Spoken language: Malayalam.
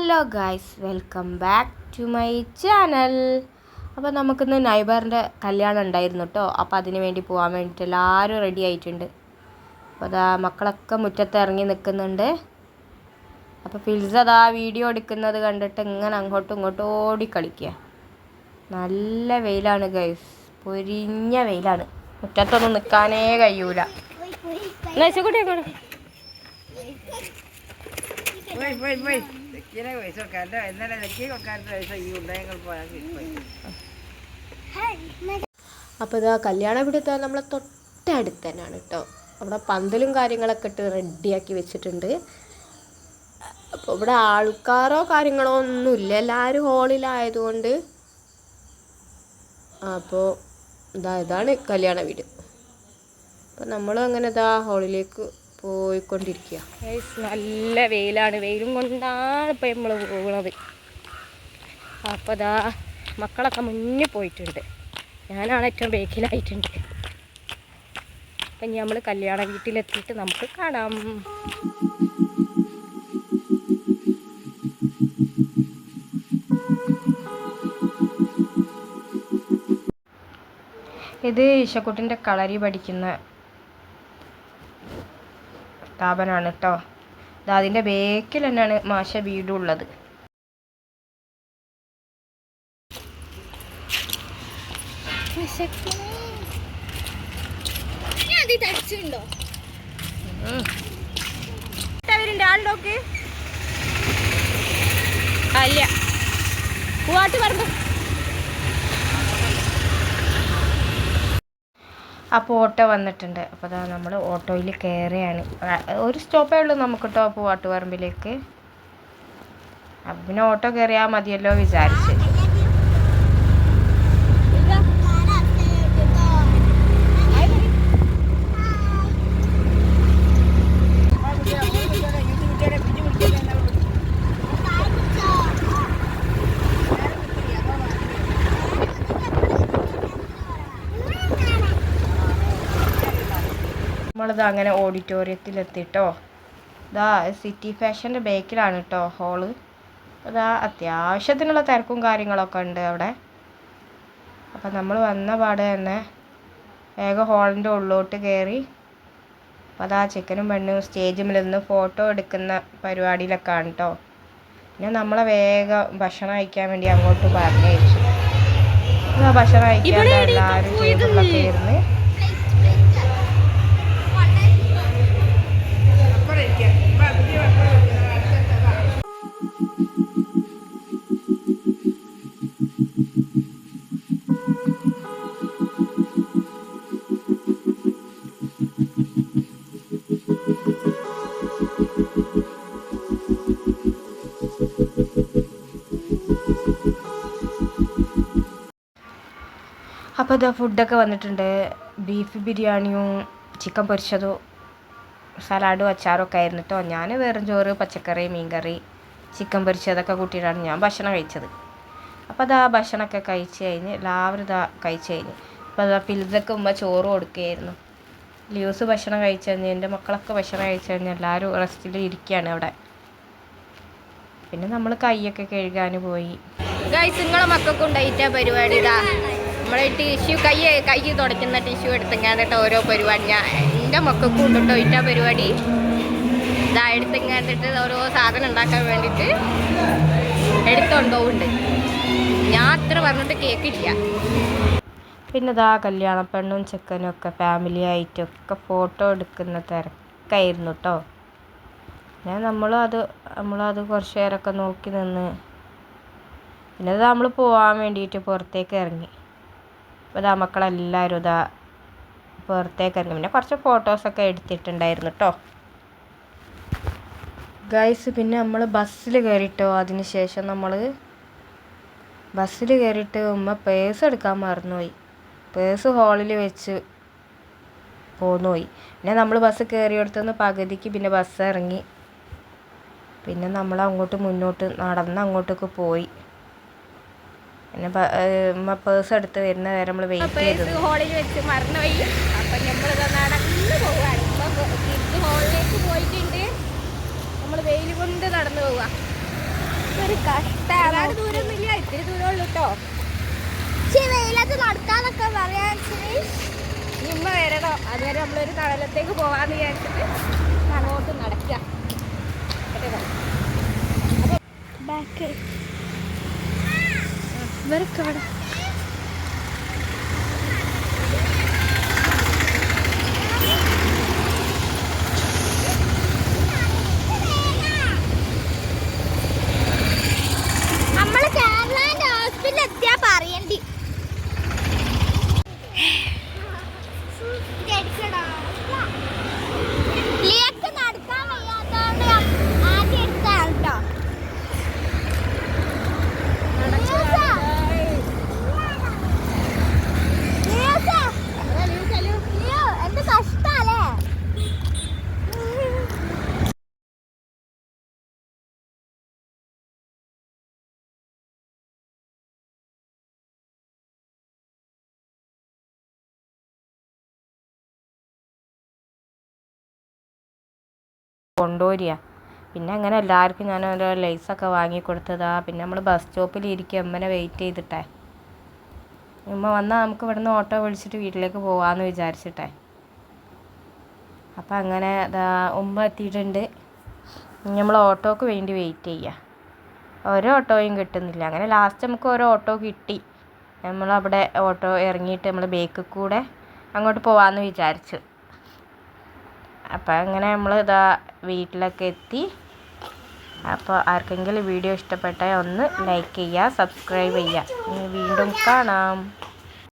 Hello guys welcome back to my channel. അപ്പോൾ നമുക്കിന്ന് നൈബറിന്റെ കല്യാണം ഉണ്ടായിരുന്നു കേട്ടോ അപ്പോൾ അതിന് വേണ്ടി പോകാൻ വേണ്ടിയിട്ട് എല്ലാവരും റെഡി ആയിട്ടുണ്ട്. അപ്പോൾ അതാ മക്കളൊക്കെ മുറ്റത്ത് ഇറങ്ങി നിൽക്കുന്നുണ്ട്. അപ്പോൾ ഫിൽസ് അതാ വീഡിയോ എടുക്കുന്നത് കണ്ടിട്ട് ഇങ്ങനെ അങ്ങോട്ടും ഇങ്ങോട്ടും ഓടി കളിക്കുക. നല്ല വെയിലാണ് ഗൈസ്. പൊരിഞ്ഞ വെയിലാണ്. മുറ്റത്തൊന്നും നിൽക്കാനേ കഴിയൂല. എന്നാ പോയി പോയി പോയി. ഇങ്ങനെ പൈസ കൊടുക്കാറുണ്ട് ഇന്നലെ ലക്കി പൈസ ഈ ഉണ്ടായങ്ങൾ അപ്പോൾ ഇതാ കല്യാണ വീടത്തെ നമ്മളെ തൊട്ടടുത്ത് തന്നെയാണ് കേട്ടോ. അവിടെ പന്തലും കാര്യങ്ങളൊക്കെ ഇട്ട് റെഡിയാക്കി വെച്ചിട്ടുണ്ട്. അപ്പോൾ ഇവിടെ ആൾക്കാരോ കാര്യങ്ങളോ ഒന്നുമില്ല എല്ലാവരും ഹോളിലായതുകൊണ്ട് അപ്പോൾ ഇതാ ഇതാണ് കല്യാണ വീട്. അപ്പോൾ നമ്മളും അങ്ങനെ ഇതാ ഹോളിലേക്ക് പോയിക്കൊണ്ടിരിക്കുക. നല്ല വെയിലാണ്. വെയിലും കൊണ്ടാണ് ഇപ്പോൾ നമ്മൾ പോകുന്നത് അപ്പോൾ അതാ മക്കളൊക്കെ മുന്നിൽ പോയിട്ടുണ്ട്. ഞാനാണ് ഏറ്റവും ബേക്കിലായിട്ടുണ്ട്. അപ്പം ഇനി നമ്മൾ കല്യാണ വീട്ടിലെത്തിയിട്ട് നമുക്ക് കാണാം. ഇത് ഈശക്കുട്ടിന്റെ കളരി പഠിക്കുന്ന സ്ഥാപനമാണ് കേട്ടോ ഇത് അതിന്റെ ബേക്കിൽ തന്നെയാണ് മാഷ വീടുള്ളത് ഉള്ളത്. ആളുണ്ടോക്ക് അല്ല. പൂവാട്ട് പറമ്പ് അപ്പോൾ ഓട്ടോ വന്നിട്ടുണ്ട്. അപ്പോൾ അതാ നമ്മൾ ഓട്ടോയിൽ കയറുകയാണ് ഒരു സ്റ്റോപ്പേ ഉള്ളൂ നമുക്ക് കേട്ടോ പൂവാട്ടുപറമ്പിലേക്ക്. അപ്പം പിന്നെ ഓട്ടോ കയറിയാൽ മതിയല്ലോ വിചാരിച്ച്. നമ്മളിത് അങ്ങനെ ഓഡിറ്റോറിയത്തിലെത്തിട്ടോ ഇതാ സിറ്റി ഫാഷന്റെ ബേക്കിലാണ് കേട്ടോ ഹോൾ അതാ അത്യാവശ്യത്തിനുള്ള തിരക്കും കാര്യങ്ങളൊക്കെ ഉണ്ട് അവിടെ. അപ്പം നമ്മൾ വന്ന പാടെ തന്നെ വേഗം ഹോളിന്റെ ഉള്ളിലോട്ട് കയറി അപ്പോൾ അതാ ചിക്കനും പെണ്ണും സ്റ്റേജിൽ നിന്ന് ഫോട്ടോ എടുക്കുന്ന പരിപാടിയിലൊക്കെ ആണ് കേട്ടോ പിന്നെ നമ്മളെ വേഗം ഭക്ഷണം കഴിക്കാൻ വേണ്ടി അങ്ങോട്ട് പറഞ്ഞയച്ചു. ഭക്ഷണം കഴിക്കാൻ എല്ലാവരും ടേബിളിലൊക്കെ ഇരുന്ന് അപ്പോൾ ഇതാ ഫുഡൊക്കെ വന്നിട്ടുണ്ട്. ബീഫ് ബിരിയാണിയും ചിക്കൻ പൊരിച്ചതും സലാഡും അച്ചാറും ഒക്കെ ആയിരുന്നു കേട്ടോ ഞാൻ വെറും ചോറ് പച്ചക്കറി മീൻകറി ചിക്കൻ പൊരിച്ചതൊക്കെ കൂട്ടിയിട്ടാണ് ഞാൻ ഭക്ഷണം കഴിച്ചത്. അപ്പോൾ അതാ ഭക്ഷണമൊക്കെ കഴിച്ച് കഴിഞ്ഞ് എല്ലാവരും ഇതാ കഴിച്ച് കഴിഞ്ഞ്. അപ്പോൾ അതാ ഫിൽസൊക്കെ ഉമ്മ ചോറ് കൊടുക്കുകയായിരുന്നു. ലൂസ് ഭക്ഷണം കഴിച്ച് കഴിഞ്ഞ് എന്റെ മക്കളൊക്കെ ഭക്ഷണം കഴിച്ച് കഴിഞ്ഞ് എല്ലാവരും റെസ്റ്റിൽ ഇരിക്കുകയാണ് അവിടെ. പിന്നെ നമ്മൾ കൈയൊക്കെ കഴുകാൻ പോയി. നിങ്ങളെ മക്കൾക്ക് ഉണ്ടായിട്ടാ പരിപാടി ഇതാ. നമ്മളെ ടിഷ്യൂ കൈ കൈ തുടയ്ക്കുന്ന ടിഷ്യൂ എടുത്തെങ്ങാണ്ടിട്ട് ഓരോ പരിപാടി. ഞാൻ എന്റെ മക്കൾക്കും ഉണ്ട് ഇറ്റ പരിപാടി. ഇതാ ഓരോ സാധനം ഉണ്ടാക്കാൻ വേണ്ടിയിട്ട് എടുത്തുകൊണ്ടുപോകുന്നുണ്ട് ഞാൻ അത്ര പറഞ്ഞിട്ട് കേക്കില്ല. പിന്നെ ഇതാ കല്യാണ പെണ്ണും ചെക്കനും ഒക്കെ ഫാമിലി ആയിട്ടൊക്കെ ഫോട്ടോ എടുക്കുന്ന തിരക്കായിരുന്നു കേട്ടോ പിന്നെ അത് നമ്മളത് കുറച്ച് നേരമൊക്കെ നോക്കി നിന്ന്. പിന്നെ നമ്മൾ പോകാൻ വേണ്ടിയിട്ട് പുറത്തേക്ക് ഇറങ്ങി. അപ്പോൾ ഇതാ മക്കളെല്ലാവരും ഇതാ പുറത്തേക്ക് ഇറങ്ങി പിന്നെ കുറച്ച് ഫോട്ടോസൊക്കെ എടുത്തിട്ടുണ്ടായിരുന്നു കേട്ടോ ഗൈസ് പിന്നെ നമ്മൾ ബസ്സിൽ കയറിയിട്ടോ അതിന് ശേഷം നമ്മൾ ബസ്സിൽ കയറിയിട്ട് ഉമ്മ പേഴ്സ് എടുക്കാൻ മറന്നുപോയി. പേഴ്സ് ഹാളിൽ വെച്ച് പോന്നുപോയി. പിന്നെ നമ്മൾ ബസ് കയറിയെടുത്തുനിന്ന് പകുതിക്ക് പിന്നെ ബസ് ഇറങ്ങി. പിന്നെ നമ്മൾ അങ്ങോട്ട് മുന്നോട്ട് നടന്ന് അങ്ങോട്ടേക്ക് പോയി. പിന്നെ പേഴ്സ് എടുത്ത് വരുന്ന വരെ നമ്മൾ വെയിറ്റ് ചെയ്തു. ഹോളിൽ വെച്ച് മറന്നുപോയി. അപ്പം നമ്മൾ നടന്ന് പോവുകയാണ് ഇപ്പം തിരിച്ച് ഹോളിലേക്ക് പോയിട്ടുണ്ട്. നമ്മൾ വെയിൽ കൊണ്ട് നടന്നു പോവുക എന്തൊരു കഷ്ടാണ്. ദൂരമൊന്നുമില്ല ഇത്തിരി ദൂരമുള്ളൂ കേട്ടോ വെയിലത്ത് നടത്താന്നൊക്കെ പറയാൻ ഇമ്മ വരണോ. അതുവരെ നമ്മളൊരു തണലത്തേക്ക് പോവാന്ന് വിചാരിച്ചിട്ട് അങ്ങോട്ട് നടക്കുക ബാക്ക് வெறுக்காடா കൊണ്ടുവരിക. പിന്നെ അങ്ങനെ എല്ലാവർക്കും ഞാൻ ഓരോ ലൈസൊക്കെ വാങ്ങി കൊടുത്തതാ പിന്നെ നമ്മൾ ബസ് സ്റ്റോപ്പിൽ ഇരിക്കുക അമ്മനെ വെയിറ്റ് ചെയ്തിട്ടേ. ഉമ്മ വന്നാൽ നമുക്ക് ഇവിടുന്ന് ഓട്ടോ വിളിച്ചിട്ട് വീട്ടിലേക്ക് പോവാമെന്ന് വിചാരിച്ചിട്ടേ. അപ്പം അങ്ങനെ ദാ ഉമ്മ എത്തിയിട്ടുണ്ട്. നമ്മൾ ഓട്ടോക്ക് വേണ്ടി വെയിറ്റ് ചെയ്യുക ഓരോ ഓട്ടോയും കിട്ടുന്നില്ല. അങ്ങനെ ലാസ്റ്റ് നമുക്ക് ഓരോ ഓട്ടോ കിട്ടി. നമ്മളവിടെ ഓട്ടോ ഇറങ്ങിയിട്ട് നമ്മൾ ബേക്കിൽ കൂടെ അങ്ങോട്ട് പോവാമെന്ന് വിചാരിച്ചു. അപ്പോൾ അങ്ങനെ നമ്മൾ ഇതാ വീട്ടിലൊക്കെ എത്തി. അപ്പോൾ ആർക്കെങ്കിലും വീഡിയോ ഇഷ്ടപ്പെട്ടാൽ ഒന്ന് ലൈക്ക് ചെയ്യുക സബ്സ്ക്രൈബ് ചെയ്യുക ഇനി വീണ്ടും കാണാം.